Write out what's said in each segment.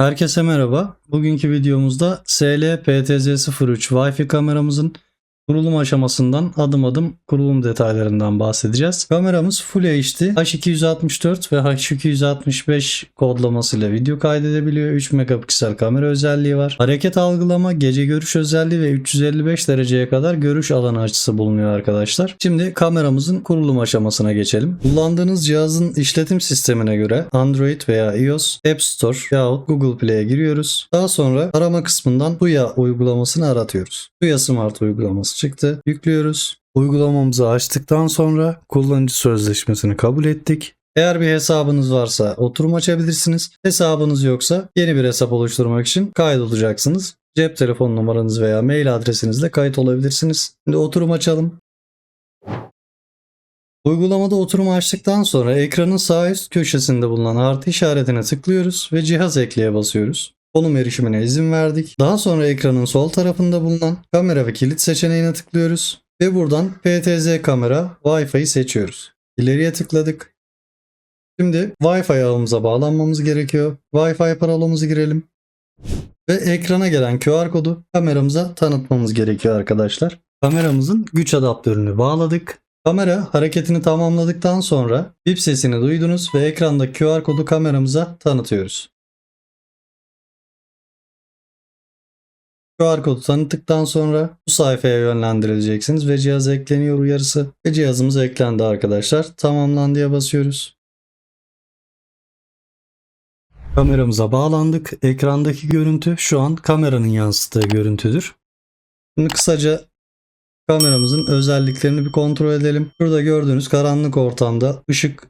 Herkese merhaba. Bugünkü videomuzda SL-PTZ03 Wi-Fi kameramızın kurulum aşamasından adım adım kurulum detaylarından bahsedeceğiz. Kameramız Full HD H264 ve H265 kodlamasıyla video kaydedebiliyor. 3 megapiksel kamera özelliği var. Hareket algılama, gece görüş özelliği ve 355 dereceye kadar görüş alanı açısı bulunuyor arkadaşlar. Şimdi kameramızın kurulum aşamasına geçelim. Kullandığınız cihazın işletim sistemine göre Android veya iOS App Store yahut Google Play'e giriyoruz. Daha sonra arama kısmından Tuya uygulamasını aratıyoruz. Tuya Smart uygulaması çıktı. Yüklüyoruz. Uygulamamızı açtıktan sonra kullanıcı sözleşmesini kabul ettik. Eğer bir hesabınız varsa oturum açabilirsiniz. Hesabınız yoksa yeni bir hesap oluşturmak için kaydolacaksınız. Cep telefon numaranız veya mail adresinizle kayıt olabilirsiniz. Şimdi oturum açalım. Uygulamada oturumu açtıktan sonra ekranın sağ üst köşesinde bulunan artı işaretine tıklıyoruz ve cihaz ekleye basıyoruz. Konum erişimine izin verdik. Daha sonra ekranın sol tarafında bulunan kamera ve kilit seçeneğine tıklıyoruz. Ve buradan PTZ kamera Wi-Fi'yi seçiyoruz. İleriye tıkladık. Şimdi Wi-Fi ağımıza bağlanmamız gerekiyor. Wi-Fi parolamızı girelim. Ve ekrana gelen QR kodu kameramıza tanıtmamız gerekiyor arkadaşlar. Kameramızın güç adaptörünü bağladık. Kamera hareketini tamamladıktan sonra bip sesini duydunuz ve ekranda QR kodu kameramıza tanıtıyoruz. QR kodu tanıttıktan sonra bu sayfaya yönlendirileceksiniz ve cihaz ekleniyor uyarısı ve cihazımız eklendi arkadaşlar. Tamamlandıya basıyoruz. Kameramıza bağlandık. Ekrandaki görüntü şu an kameranın yansıttığı görüntüdür. Şimdi kısaca kameramızın özelliklerini bir kontrol edelim. Burada gördüğünüz karanlık ortamda ışık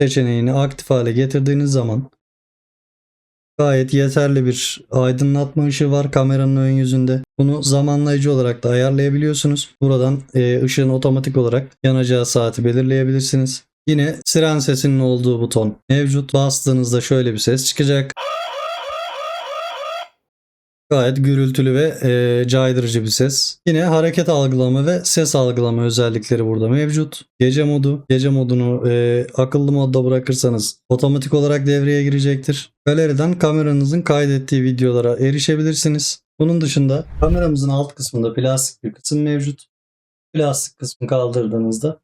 seçeneğini aktif hale getirdiğiniz zaman gayet yeterli bir aydınlatma ışığı var kameranın ön yüzünde. Bunu zamanlayıcı olarak da ayarlayabiliyorsunuz. Buradan e, ışığın otomatik olarak yanacağı saati belirleyebilirsiniz. Yine siren sesinin olduğu buton mevcut. Bastığınızda şöyle bir ses çıkacak. Gayet gürültülü ve e, caydırıcı bir ses. Yine hareket algılama ve ses algılama özellikleri burada mevcut. Gece modu. Gece modunu e, akıllı modda bırakırsanız otomatik olarak devreye girecektir. Galeriden kameranızın kaydettiği videolara erişebilirsiniz. Bunun dışında kameramızın alt kısmında plastik bir kısım mevcut. Plastik kısmı kaldırdığınızda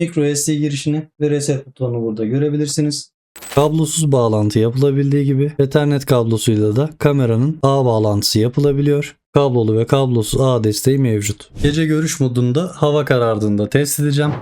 micro SD girişini ve reset butonunu burada görebilirsiniz. Kablosuz bağlantı yapılabildiği gibi Ethernet kablosuyla da kameranın ağ bağlantısı yapılabiliyor. Kablolu ve kablosuz ağ desteği mevcut. Gece görüş modunda hava karardığında test edeceğim.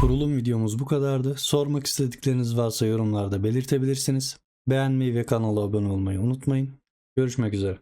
Kurulum videomuz bu kadardı. Sormak istedikleriniz varsa yorumlarda belirtebilirsiniz. Beğenmeyi ve kanala abone olmayı unutmayın. Görüşmek üzere.